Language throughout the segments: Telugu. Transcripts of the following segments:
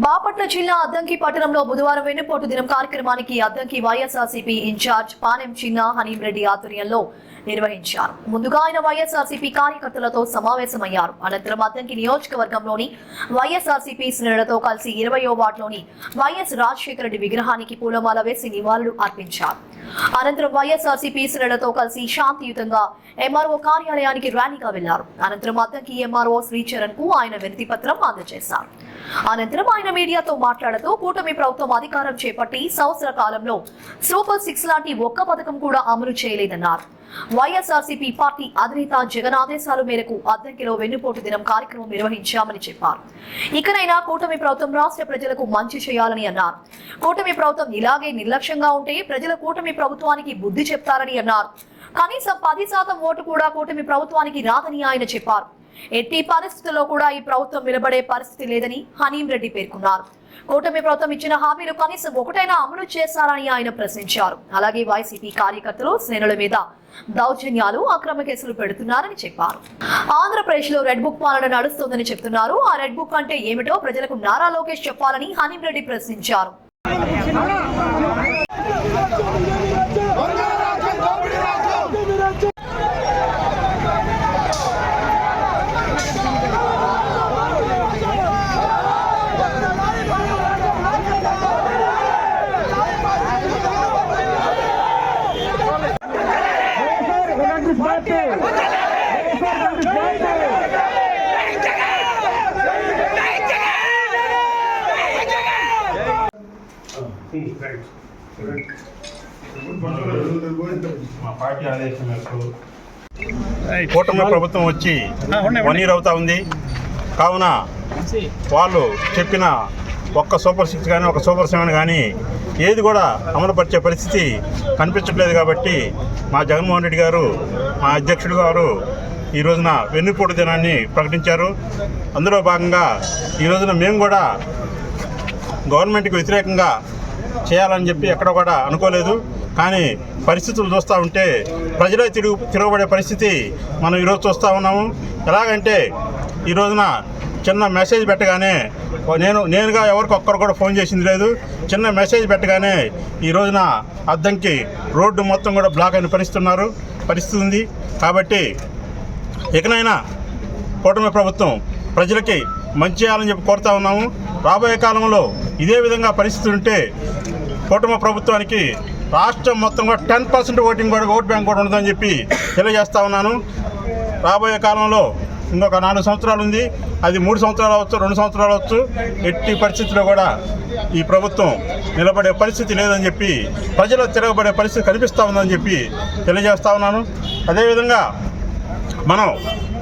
బాపట్ల జిల్లా అద్దంకి పట్టణంలో బుధవారం వెన్నుపోటు దినం కార్యక్రమానికి అద్దంకి వైఎస్ఆర్సీపీ ఇన్ఛార్జ్ పానెం చిన్న హనీంరెడ్డి ఆధ్వర్యంలో నిర్వహించారు. ముందుగా ఆయన వైఎస్ఆర్సీపీ కార్యకర్తలతో సమావేశమయ్యారు. అనంతరం అద్దంకి నియోజకవర్గంలోని వైఎస్ఆర్సీపీ శ్రేణులతో కలిసి ఇరవయో వార్డులోని వైఎస్ రాజశేఖర రెడ్డి విగ్రహానికి పూలమాల వేసి నివాళులు అర్పించారు. అనంతరం వైఎస్ఆర్సీపీ శ్రేణులతో కలిసి శాంతియుతంగా ఎంఆర్ఓ కార్యాలయానికి ర్యాలీగా వెళ్ళారు. అనంతరం అద్దంకి ఎంఆర్ఓ శ్రీచరణ్కు ఆయన వినతి పత్రం అందజేశారు. అనంతరం ఆయన మీడియాతో మాట్లాడుతూ కూటమి ప్రభుత్వం అధికారం చేపట్టి సంవత్సర కాలంలో సూపర్ సిక్స్ లాంటి ఒక్క పథకం కూడా అమలు చేయలేదన్నారు. వైఎస్ఆర్సీపీ పార్టీ అధినేత జగన్ ఆదేశాల మేరకు అద్దంకిలో వెన్నుపోటు దినం కార్యక్రమం నిర్వహించామని చెప్పారు. ఇకనైనా కూటమి ప్రభుత్వం రాష్ట్ర ప్రజలకు మంచి చేయాలని అన్నారు. కూటమి ప్రభుత్వం ఇలాగే నిర్లక్ష్యంగా ఉంటే ప్రజల కూటమి ప్రభుత్వానికి బుద్ధి చెప్తారని అన్నారు. కనీసం పది శాతం ఓటు కూడా కూటమి ప్రభుత్వానికి రాదని ఆయన చెప్పారు. ఎట్టి పరిస్థితుల్లో కూడా ఈ ప్రభుత్వం నిలబడే పరిస్థితి లేదని హనీం రెడ్డి పేర్కొన్నారు. కూటమి ప్రభుత్వం ఇచ్చిన హామీలు కనీసం ఒకటైనా అమలు చేస్తారని ఆయన ప్రశ్నించారు. అలాగే వైసీపీ కార్యకర్తలు శ్రేణుల మీద దౌర్జన్యాలు అక్రమ కేసులు పెడుతున్నారని చెప్పారు. ఆంధ్రప్రదేశ్లో రెడ్ బుక్ పాలన నడుస్తోందని చెప్తున్నారు. ఆ రెడ్ బుక్ అంటే ఏమిటో ప్రజలకు నారా లోకేష్ చెప్పాలని హనీం రెడ్డి ప్రశ్నించారు. మా పార్టీ ఆదేశం మేరకు కూటమి ప్రభుత్వం వచ్చి వన్ ఇయర్ అవుతా ఉంది. కావున వాళ్ళు చెప్పిన ఒక్క సూపర్ సిక్స్ కానీ ఒక సూపర్ సెవెన్ కానీ ఏది కూడా అమలుపరిచే పరిస్థితి కనిపించట్లేదు కాబట్టి మా జగన్మోహన్ రెడ్డి గారు మా అధ్యక్షుడు గారు ఈ రోజున వెన్నుపోటు దినాన్ని ప్రకటించారు. అందులో భాగంగా ఈ రోజున మేము కూడా గవర్నమెంట్కి వ్యతిరేకంగా చేయాలని చెప్పి ఎక్కడ కూడా అనుకోలేదు. కానీ పరిస్థితులు చూస్తూ ఉంటే ప్రజలే తిరుగు తిరగబడే పరిస్థితి మనం ఈరోజు చూస్తూ ఉన్నాము. ఎలాగంటే ఈ రోజున చిన్న మెసేజ్ పెట్టగానే నేను నేనుగా ఎవరికి ఒక్కరు కూడా ఫోన్ చేసింది లేదు. చిన్న మెసేజ్ పెట్టగానే ఈ రోజున అద్దంకి రోడ్డు మొత్తం కూడా బ్లాక్ అయిన పరిస్థితి ఉన్నారు పరిస్థితి ఉంది. కాబట్టి ఇకనైనా కూటమి ప్రభుత్వం ప్రజలకి మంచి చేయాలని చెప్పి కోరుతా ఉన్నాము. రాబోయే కాలంలో ఇదే విధంగా పరిస్థితి ఉంటే కుటుంబ ప్రభుత్వానికి రాష్ట్రం మొత్తం కూడా టెన్ పర్సెంట్ ఓటింగ్ కూడా ఓట్ బ్యాంక్ కూడా ఉండదని చెప్పి తెలియజేస్తా ఉన్నాను. రాబోయే కాలంలో ఇంకొక నాలుగు సంవత్సరాలు ఉంది. అది మూడు సంవత్సరాలు అవచ్చు రెండు సంవత్సరాలు అవచ్చు ఎట్టి పరిస్థితిలో కూడా ఈ ప్రభుత్వం నిలబడే పరిస్థితి లేదని చెప్పి ప్రజలు తిరగబడే పరిస్థితి కనిపిస్తూ ఉందని చెప్పి తెలియజేస్తా ఉన్నాను. అదేవిధంగా మనం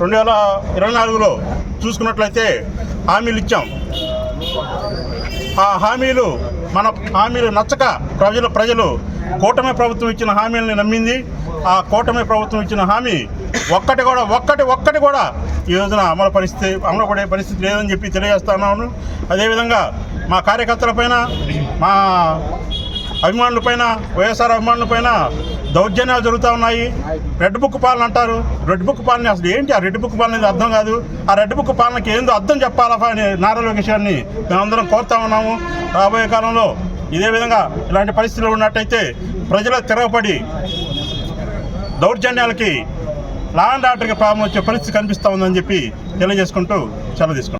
రెండు వేల ఇరవై నాలుగులో చూసుకున్నట్లయితే హామీలు ఇచ్చాం. ఆ హామీలు మన హామీలు నచ్చక ప్రజలు ప్రజలు కూటమి ప్రభుత్వం ఇచ్చిన హామీలని నమ్మింది. ఆ కూటమి ప్రభుత్వం ఇచ్చిన హామీ ఒక్కటి కూడా ఒక్కటి ఒక్కటి కూడా ఈ రోజున అమలు పరిస్థితి అమలు పడే పరిస్థితి లేదని చెప్పి తెలియజేస్తున్నాను అదేవిధంగా మా కార్యకర్తలపైన మా అభిమానులపైన వైఎస్ఆర్ అభిమానులపైన దౌర్జన్యాలు జరుగుతూ ఉన్నాయి. రెడ్ బుక్ పాలన అంటారు. రెడ్ బుక్ పాలన అసలు ఏంటి? ఆ రెడ్ బుక్ పాలన అనేది అర్థం కాదు. ఆ రెడ్ బుక్ పాలనకి ఏందో అర్థం చెప్పాలా అని నారా లోకేష్ గారిని మేమందరం కోరుతా ఉన్నాము. రాబోయే కాలంలో ఇదే విధంగా ఇలాంటి పరిస్థితులు ఉన్నట్టయితే ప్రజల తిరగబడి దౌర్జన్యాలకి లా అండ్ ఆర్డర్కి ప్రాబ్లం వచ్చే పరిస్థితి కనిపిస్తూ ఉందని చెప్పి తెలియజేసుకుంటూ సెలవు తీసుకుంటాం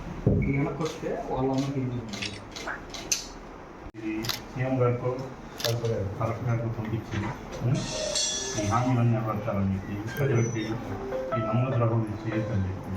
వెనక్కి వస్తే వాళ్ళందరికీ వచ్చేటప్పుడు తీసేది సీఎం గారితో కలెక్టర్ గారితో పంపించింది. ఈ హామీలన్నీ నెరవేర్చాలని చెప్పి ప్రజలకి ఈ నమ్మక ద్రవం చేయాలని చెప్పి